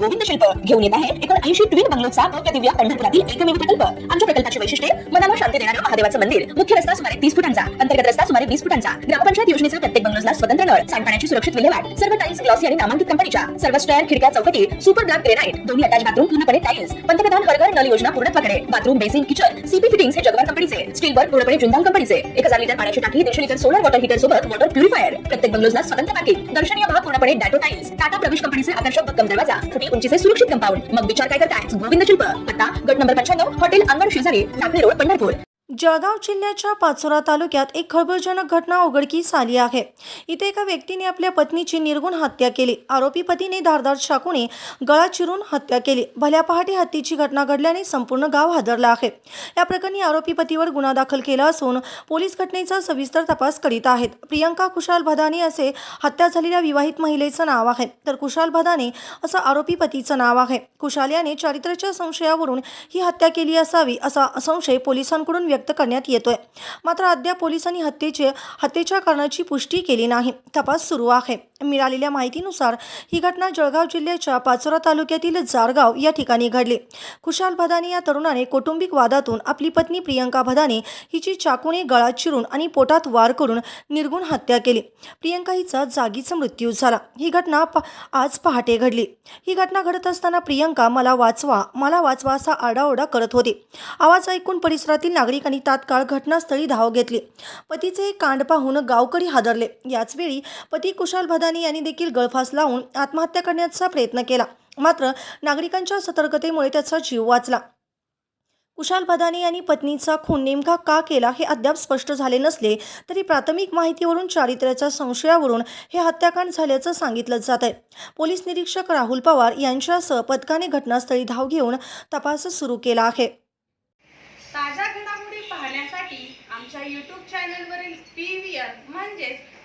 गोविंद शिल्प घेऊन येत आहेत. एकोणऐंशी ट्विन बंगलोचा भव्य दिव्य पंढरपुरातील एकमेव प्रकल्प. आमच्या प्रकल्पाची वैशिष्ट्ये मनाला शांती देणारं महादेवाचं मंदिर. मुख्य रस्ता सुमारे तीस फुटांचा अंतर्गत रस्ता सुमारे वीस फुटांचा. ग्रामपंचायत योजनेचा प्रत्येक बंगलोजला स्वतंत्र नळ सांडपाण्याची सुरक्षित विल्हेवाट सर्व टाईल्स ग्लॉसी आणि नामांकित कंपनीच्या सर्व स्टॅर खिडक्या चौकटी सुपर ब्लॅक ग्रेनाइट दोन्ही अटॅच बाथरूम पूर्णपणे टाईल्स पंतप्रधान हरघर नल योजना पूर्णत्वाकडे bathroom basin kitchen CP fittings हे जगभर कंपनीचे स्टीलवर पूर्णपणे जिंदाल कंपनीचे एक हजार लिटर पाण्याची टाकी दीडशे लिटर सोलर वॉटर हीटर सोबत वॉटर प्युरिफायर प्रत्येक बंगलोजला स्वतंत्र पार्किंग दर्शनीय भाग पूर्णपणे डॅटो टाइल्स टाटा प्रवेश कंपनीचे आकर्षक भक्कम दरवाजा. फुटी उंचीचे सुरक्षित कंपाऊंड मग विचार काय करताय? गोविंद शिल्प. पत्ता गट नंबर पंच्याण्णव हॉटेल अंगण शेजारी टाकळी रोड पंढरपूर. जळगाव जिल्ह्याच्या पाचोरा तालुक्यात एक खळबळजनक घटना उघडकीस आली आहे. इथे एका व्यक्तीने आपल्या पत्नीची निर्गुण हत्या केली. आरोपी पतीने धारदार चाकूने गळा चिरून हत्या केली. भल्या पहाटे हत्येची घटना घडल्याने संपूर्ण गाव हादरला आहे. या प्रकरणी आरोपी पतीवर गुन्हा दाखल केला असून पोलीस घटनेचा सविस्तर तपास करीत आहेत. प्रियंका कुशाल भदाने असे हत्या झालेल्या विवाहित महिलेचं नाव आहे. तर कुशाल भदाने असं आरोपी पतीचं नाव आहे. कुशाल याने चारित्र्याच्या संशयावरून ही हत्या केली असावी असा संशय पोलिसांकडून व्यक्त करण्यात येतोय. मात्र अद्याप पोलिसांनी हत्येचे हत्येच्या कारणाची पुष्टी केली नाही. तपास सुरू आहे. मिळालेल्या माहितीनुसार ही घटना जळगाव जिल्ह्याच्या पाचोरा तालुक्यातील जारगाव या ठिकाणी घडली. खुशाल भदाने या तरुणाने कौटुंबिक वादातून आपली पत्नी प्रियंका भदाने हिची चाकूने गळा चिरून आणि पोटात वार करून निर्गुण हत्या केली. प्रियंका हिचा जागीच मृत्यू झाला. ही घटना प- आज पहाटे घडली. ही घटना घडत असताना प्रियंका मला वाचवा मला वाचवा असा आरडाओरडा करत होती. आवाज ऐकून परिसरातील नागरिकांनी तात्काळ घटनास्थळी धाव घेतली. पतीचे हे कांड पाहून गावकरी हादरले. याचवेळी पती कुशाल भदानी यांनी देखील गळफास लावून आत्महत्या करण्याचा प्रयत्न केला. मात्र नागरिकांच्या सतर्कतेमुळे त्याचा जीव वाचला. कुशाल भदानी यांनी पत्नीचा खून नेमका का केला हे अद्याप स्पष्ट झाले नसले तरी प्राथमिक माहितीवरून चारित्र्याच्या संशयावरून हे हत्याकांड झाल्याचं सांगितलं जात आहे. पोलीस निरीक्षक राहुल पवार यांच्यासह पथकाने घटनास्थळी धाव घेऊन तपास सुरू केला आहे. ताज्या घडामोडी पाहण्यासाठी आमच्या यूट्यूब चॅनलवरील पी व्ही आर म्हणजेच